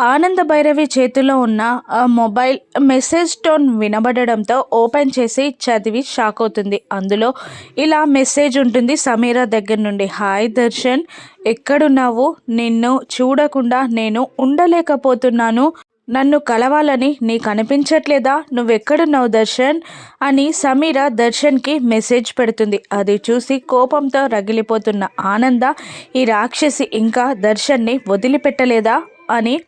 ఆనంద భైరవి చేతిలో ఉన్న ఆ మొబైల్ మెసేజ్ టోన్ వినబడడంతో ఓపెన్ చేసి చదివి షాక్ అవుతుంది. అందులో ఇలా మెసేజ్ ఉంటుంది సమీరా దగ్గర నుండి హాయ్ దర్శన్ ఎక్కడున్నావు? నిన్ను చూడకుండా నేను ఉండలేకపోతున్నాను. నన్ను కలవాలని నీకు అనిపించట్లేదా? నువ్వెక్కడున్నావు దర్శన్? అని సమీర దర్శన్కి మెసేజ్ పెడుతుంది. అది చూసి కోపంతో రగిలిపోతున్న ఆనంద ఈ రాక్షసి ఇంకా దర్శన్ని వదిలిపెట్టలేదా? అని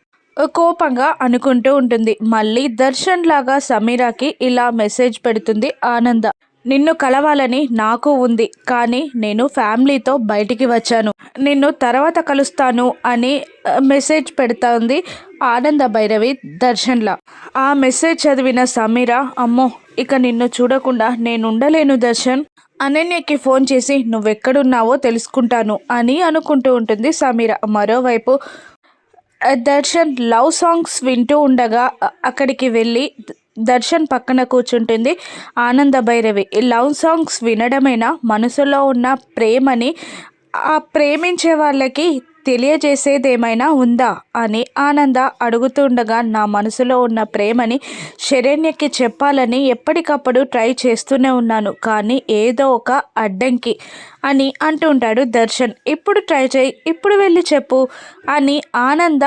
కోపంగా అనుకుంటూ ఉంటుంది. మళ్ళీ దర్శన్ లాగా సమీరాకి ఇలా మెసేజ్ పెడుతుంది ఆనంద. నిన్ను కలవాలని నాకు ఉంది కానీ నేను ఫ్యామిలీతో బయటికి వచ్చాను. నిన్ను తర్వాత కలుస్తాను అని మెసేజ్ పెడుతోంది ఆనంద భైరవి దర్శన్లా. ఆ మెసేజ్ చదివిన సమీర అమ్మో ఇక నిన్ను చూడకుండా నేను ఉండలేను దర్శన్. అనన్యకి ఫోన్ చేసి నువ్వెక్కడున్నావో తెలుసుకుంటాను అని అనుకుంటూ ఉంటుంది సమీర. మరోవైపు దర్శన్ లవ్ సాంగ్స్ వింటూ ఉండగా అక్కడికి వెళ్ళి దర్శన్ పక్కన కూర్చుంటుంది ఆనంద భైరవి. ఈ లవ్ సాంగ్స్ వినడమైనా? మనసులో ఉన్న ప్రేమని ఆ ప్రేమించే వాళ్ళకి తెలియజేసేదేమైనా ఉందా? అని ఆనంద అడుగుతుండగా నా మనసులో ఉన్న ప్రేమని శరణ్యకి చెప్పాలని ఎప్పటికప్పుడు ట్రై చేస్తూనే ఉన్నాను. కానీ ఏదో ఒక అడ్డంకి అని అంటుంటాడు దర్శన్. ఇప్పుడు ట్రై చేయి ఇప్పుడు వెళ్ళి చెప్పు అని ఆనంద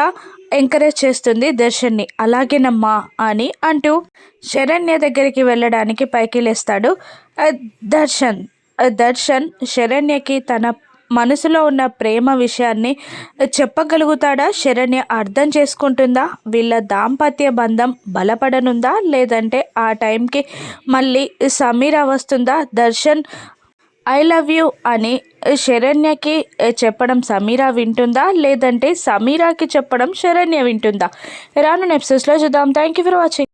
ఎంకరేజ్ చేస్తుంది దర్శన్ని. అలాగేనమ్మా అని అంటూ శరణ్య దగ్గరికి వెళ్ళడానికి పైకి లేస్తాడు దర్శన్. దర్శన్ శరణ్యకి తన మనసులో ఉన్న ప్రేమ విషయాన్ని చెప్పగలుగుతాడా? శరణ్య అర్థం చేసుకుంటుందా? వీళ్ళ దాంపత్య బంధం బలపడనుందా? లేదంటే ఆ టైంకి మళ్ళీ సమీర వస్తుందా? దర్శన్ ఐ లవ్ యూ అని శరణ్యకి చెప్పడం సమీర వింటుందా? లేదంటే సమీరాకి చెప్పడం శరణ్య వింటుందా? రాను నెప్సెస్లో చూద్దాం. Thank you for watching